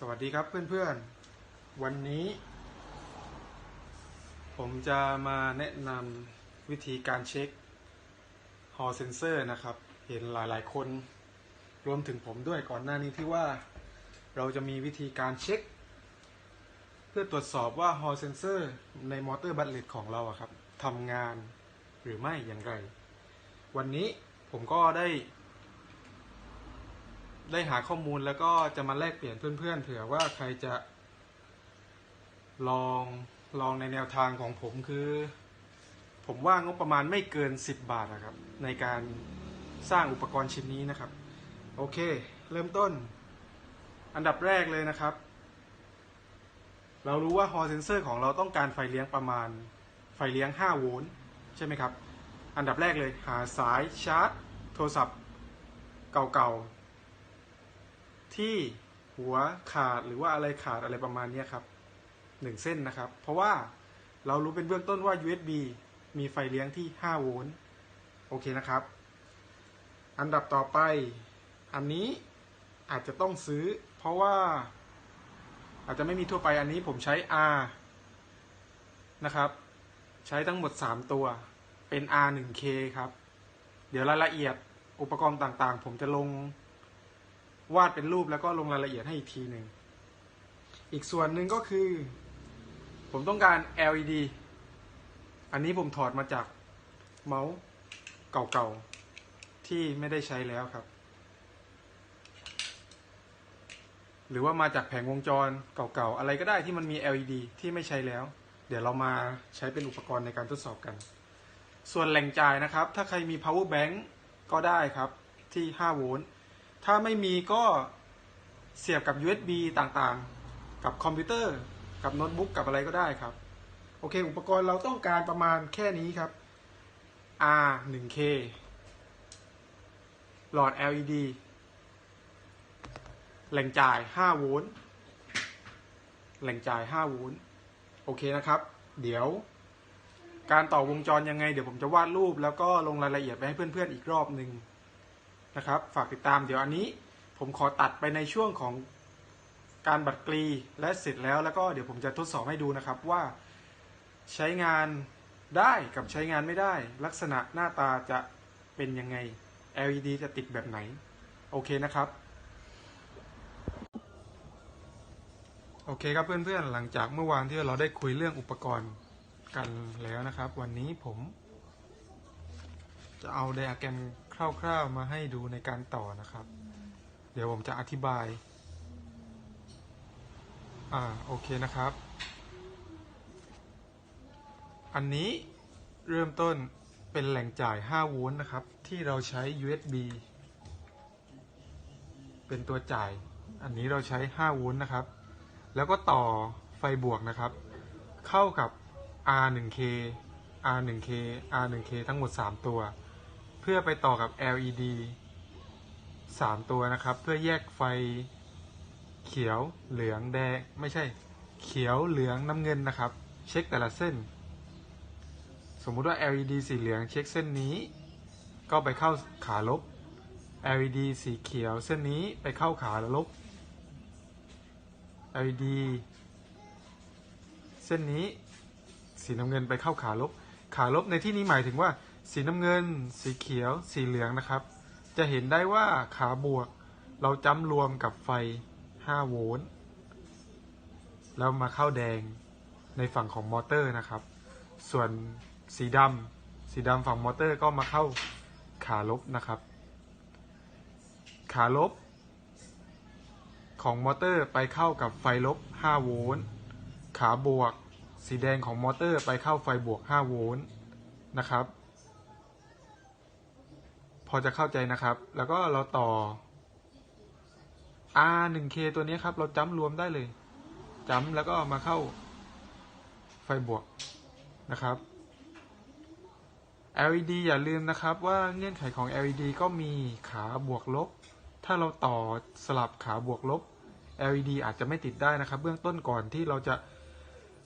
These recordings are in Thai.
สวัสดีครับเพื่อนๆ วันนี้ ผมจะมาแนะนำวิธีการเช็ค Hall Sensor นะครับ เห็นหลายๆคนรวมถึงผมด้วยก่อนหน้านี้ที่ว่าเราจะมีวิธีการเช็ค เพื่อตรวจสอบว่า Hall Sensor ในมอเตอร์บัตเลตของเราครับทำงานหรือไม่อย่างไร วันนี้ผมก็ได้ ได้หาข้อมูลแล้วก็จะมาแลกเปลี่ยนเพื่อนๆเผื่อว่าใครจะ ลองลองในแนวทางของผมคือ ผมว่างบประมาณไม่เกิน 10 บาทนะครับ ในการสร้างอุปกรณ์ชิ้นนี้นะครับ โอเค เริ่มต้น อันดับแรกเลยนะครับ เรารู้ว่า Hall Sensor ของเราต้องการไฟเลี้ยงประมาณไฟเลี้ยง 5 โวลต์ใช่ไหมครับ อันดับแรกเลยหาสายชาร์จ โทรศัพท์เก่าๆ ที่หัวขาดหรือว่าอะไรขาดอะไรประมาณนี้ครับหนึ่งเส้นนะครับ เพราะว่าเรารู้เป็นเบื้องต้นว่า USB มีไฟเลี้ยงที่ 5 โวลต์โอเคนะครับ อันดับต่อไป อันนี้อาจจะต้องซื้อ เพราะว่า อาจจะไม่มีทั่วไปอันนี้ผมใช้ R นะครับ ใช้ทั้งหมด 3 ตัว เป็น R1K ครับ เดี๋ยวรายละเอียดอุปกรณ์ต่างๆ ผมจะลง วาดเป็นรูปแล้วก็ลงรายละเอียดให้อีกทีหนึ่ง อีกส่วนหนึ่งก็คือ ผมต้องการ LED อันนี้ผมถอดมาจากเมาส์เก่าๆ ที่ไม่ได้ใช้แล้วครับ หรือว่ามาจากแผงวงจรเก่าๆ อะไรก็ได้ที่มันมี LED ที่ไม่ใช้แล้ว เดี๋ยวเรามาใช้เป็นอุปกรณ์ในการทดสอบกัน ส่วนแหล่งจ่ายนะครับ ถ้าใครมี power bank ก็ได้ครับที่ 5 โวลต์ ถ้าไม่มีก็เสียบกับ USB ต่างๆ กับคอมพิวเตอร์ กับโน้ตบุ๊กกับอะไรก็ได้ครับ โอเค อุปกรณ์เราต้องการประมาณแค่นี้ครับ R 1K หลอด LED แหล่งจ่าย 5 โวลต์ แหล่งจ่าย 5 โวลต์ โอเคนะครับ เดี๋ยวการต่อวงจรยังไง เดี๋ยวผมจะวาดรูปแล้วก็ลงรายละเอียดไปให้เพื่อนๆอีกรอบหนึ่ง นะครับ ฝากติดตามเดี๋ยวอันนี้ผมขอตัดไปในช่วงของการบัดกรีและเสร็จแล้วแล้วก็เดี๋ยวผมจะทดสอบให้ดูนะครับว่าใช้งานได้กับใช้งานไม่ได้ ลักษณะหน้าตาจะเป็นยังไง LED จะติดแบบไหน โอเคนะครับ โอเคครับเพื่อนๆ หลังจากเมื่อวานที่เราได้คุยเรื่องอุปกรณ์กันแล้วนะครับ วันนี้ผม จะเอาไดอะแกรม คร่าวๆมาให้ดูในการต่อนะครับ เดี๋ยวผมจะอธิบาย อ่าโอเคนะครับ อันนี้เริ่มต้นเป็นแหล่งจ่าย 5 โวลต์นะครับ ที่เราใช้ USB เป็นตัวจ่าย อันนี้เราใช้ 5 โวลต์นะครับ แล้วก็ต่อไฟบวกนะครับ เข้ากับ R1K R1K R1K ทั้งหมด 3 ตัว พื่อไปต่อกับ LED 3 ตัวนะครับ เพื่อแยกไฟเขียวเหลืองแดงไม่ใช่ เขียวเหลืองน้ำเงินนะครับ เช็คแต่ละเส้น สมมุติว่า LED สีเหลืองเช็คเส้นนี้ ก็ไปเข้าขาลบ LED สีเขียวเส้นนี้ไปเข้าขาลบ LED เส้นนี้สีน้ำเงินไปเข้าขาลบ ขาลบในที่นี้หมายถึงว่า สีน้ำเงิน สีเขียว สีเหลืองนะครับ จะเห็นได้ว่าขาบวก เราจำรวมกับไฟ 5 โวลต์แล้วมาเข้าแดงในฝั่งของมอเตอร์นะครับ ส่วนสีดำสีดำฝั่งมอเตอร์ก็มาเข้าขาลบนะครับ ขาลบ ของมอเตอร์ไปเข้ากับไฟลบ 5 โวลต์ขาบวก สีแดงของมอเตอร์ไปเข้าไฟบวก 5 โวลต์นะครับ อจะเข้าใจนะครับ แล้วก็เราต่อ R1K ตัวนี้ครับ เราจ้ำรวมได้เลยจ้ำแล้วก็มาเข้าไฟบวกนะครับ LED อย่าลืมนะครับว่าเงื่อนไขของ LED ก็มีขาบวกลบ ถ้าเราต่อสลับขาบวกลบ LED อาจจะไม่ติดได้นะครับ เบื้องต้นก่อนที่เราจะ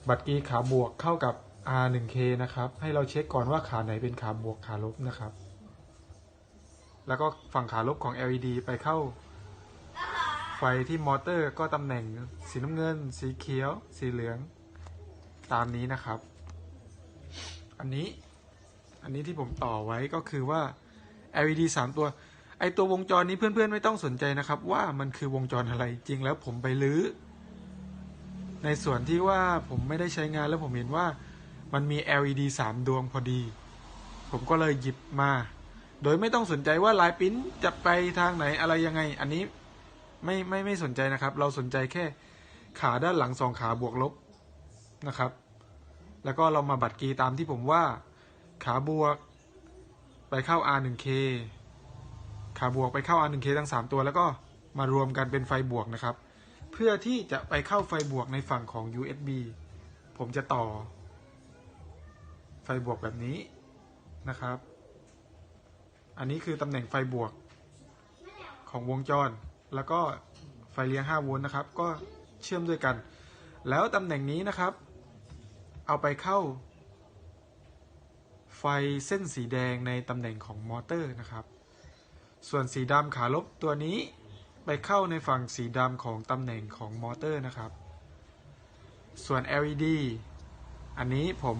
บัตรกีขาบวกเข้ากับ R1K นะครับ ให้เราเช็คก่อนว่าขาไหนเป็นขาบวกขาลบนะครับ แล้วก็ฝั่งขาลบของ LED ไปเข้า ไฟที่มอเตอร์ก็ตำแหน่งสีน้ำเงิน สีเขียว สีเหลือง ตามนี้นะครับ อันนี้ อันนี้ที่ผมต่อไว้ก็คือว่า LED 3 ตัว ไอตัววงจรนี้เพื่อนๆ ไม่ต้องสนใจนะครับ ว่ามันคือวงจรอะไรจริงแล้วผมไปลื้อ ในส่วนที่ว่าผมไม่ได้ใช้งานแล้วผมเห็นว่ามันมี LED 3 ดวงพอดี ผมก็เลยหยิบมา โดยไม่ต้องสนใจว่าลายปิ้นจะไปทางไหนอะไรยังไง อันนี้ไม่ไม่ไม่สนใจนะครับ เราสนใจแค่ขาด้านหลังสองขาบวกลบนะครับ แล้วก็เรามาบัตรกีตามที่ผมว่า ขาบวก ไปเข้า R1K ขาบวกไปเข้า R1K ทั้ง 3 ตัวแล้วก็มารวมกันเป็นไฟบวกนะครับ เพื่อที่จะไปเข้าไฟบวกในฝั่งของ USB ผมจะต่อ ไฟบวกแบบนี้นะครับ อันนี้คือตำแหน่งไฟบวกของวงจร แล้วก็ไฟเลี้ยง 5 โวลต์นะครับ ก็เชื่อมด้วยกัน แล้วตำแหน่งนี้นะครับ เอาไปเข้า ไฟเส้นสีแดงในตำแหน่งของมอเตอร์นะครับ ส่วนสีดำขาลบตัวนี้ไปเข้าในฝั่งสีดำของตำแหน่งของมอเตอร์นะครับ ส่วน LED อันนี้ผม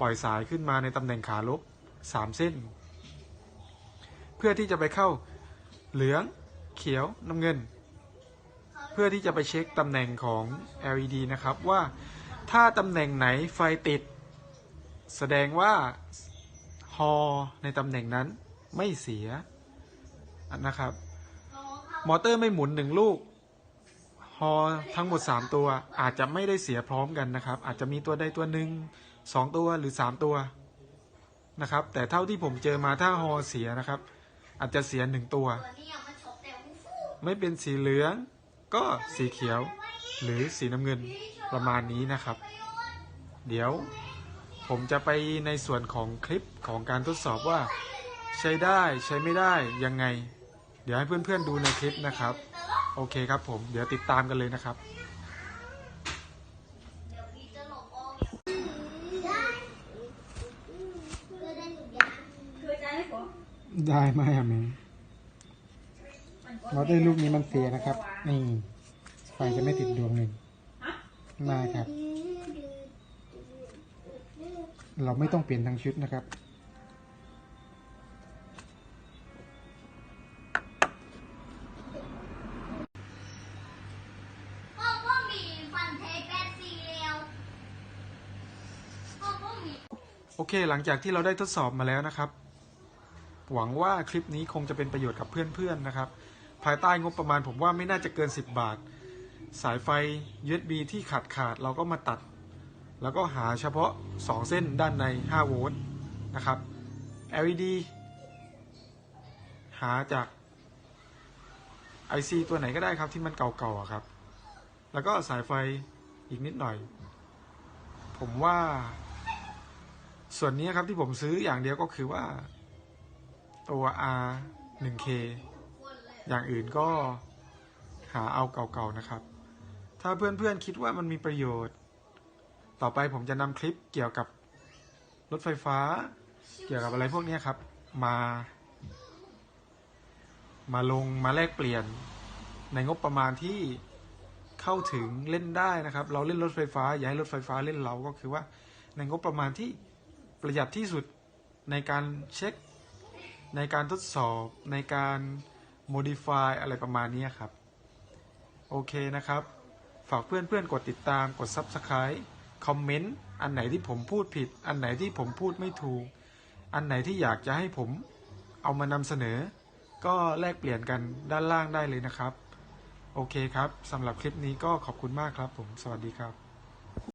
ปล่อยสายขึ้นมาในตำแหน่งขาลบ 3 เส้น เพื่อที่จะไปเข้าเหลืองเขียวน้ำเงิน เพื่อที่จะไปเช็คตำแหน่งของ LED นะครับว่าถ้าตำแหน่งไหนไฟติด แสดงว่าฮอในตำแหน่งนั้นไม่เสียนะครับ มอเตอร์ไม่หมุนหนึ่งลูกฮอทั้งหมด 3 ตัวอาจจะไม่ได้เสียพร้อมกันนะครับ อาจจะมีตัวใดตัวหนึ่งสองตัวหรือ 3 ตัวนะครับ แต่เท่าที่ผมเจอมาถ้าฮอเสียนะครับ อาจจะเสียหนึ่งตัวตัวนี้ยังมาฉกแต่หูฟูไม่เป็นสีเหลือง ก็สีเขียว หรือสีน้ำเงินประมาณนี้นะครับ เดี๋ยวผมจะไปในส่วนของคลิปของการทดสอบว่า ใช้ได้ใช้ไม่ได้ยังไง เดี๋ยวให้เพื่อนๆดูในคลิปนะครับ โอเคครับผม เดี๋ยวติดตามกันเลยนะครับ เดี๋ยวพี่จะหลบออกได้เพื่อได้หยุดยา คือจะให้ผม ได้ไหมอะเมมอเตอร์ลูกนี้มันเสียนะครับ นี่ไฟจะไม่ติดดวงหนึ่งมาครับ เราไม่ต้องเปลี่ยนทั้งชุดนะครับพ่อพ่อมีฟันเทแปดสี่แล้วพ่อพ่อมีโอเค หลังจากที่เราได้ทดสอบมาแล้วนะครับ หวังว่าคลิปนี้คงจะเป็นประโยชน์กับเพื่อนๆนะครับ ภายใต้งบประมาณผมว่าไม่น่าจะเกิน 10 บาท สายไฟ USB ที่ขาดขาดเราก็มาตัด แล้วก็หาเฉพาะ 2 เส้นด้านใน 5 โวลต์นะครับ LED หาจาก IC ตัวไหนก็ได้ครับที่มันเก่าๆครับ แล้วก็สายไฟอีกนิดหน่อย ผมว่า ส่วนนี้ครับที่ผมซื้ออย่างเดียวก็คือว่า ตัว R 1K อย่างอื่นก็หาเอาเก่าๆนะครับ ถ้าเพื่อนๆคิดว่ามันมีประโยชน์ ต่อไปผมจะนำคลิปเกี่ยวกับรถไฟฟ้า เกี่ยวกับอะไรพวกนี้ครับ มา มาลงมาแลกเปลี่ยนในงบประมาณที่เข้าถึงเล่นได้นะครับ เราเล่นรถไฟฟ้า อย่าให้รถไฟฟ้าเล่นเราก็คือว่าในงบประมาณที่ประหยัดที่สุดในการเช็ค ในการทดสอบในการ modify อะไรประมาณนี้ครับ โอเคนะครับ ฝากเพื่อนๆ กดติดตามกด Subscribe คอมเมนต์อันไหนที่ผมพูดผิด อันไหนที่ผมพูดไม่ถูก อันไหนที่อยากจะให้ผมเอามานำเสนอ ก็แลกเปลี่ยนกันด้านล่างได้เลยนะครับ โอเคครับสำหรับคลิปนี้ก็ขอบคุณมากครับผม สวัสดีครับ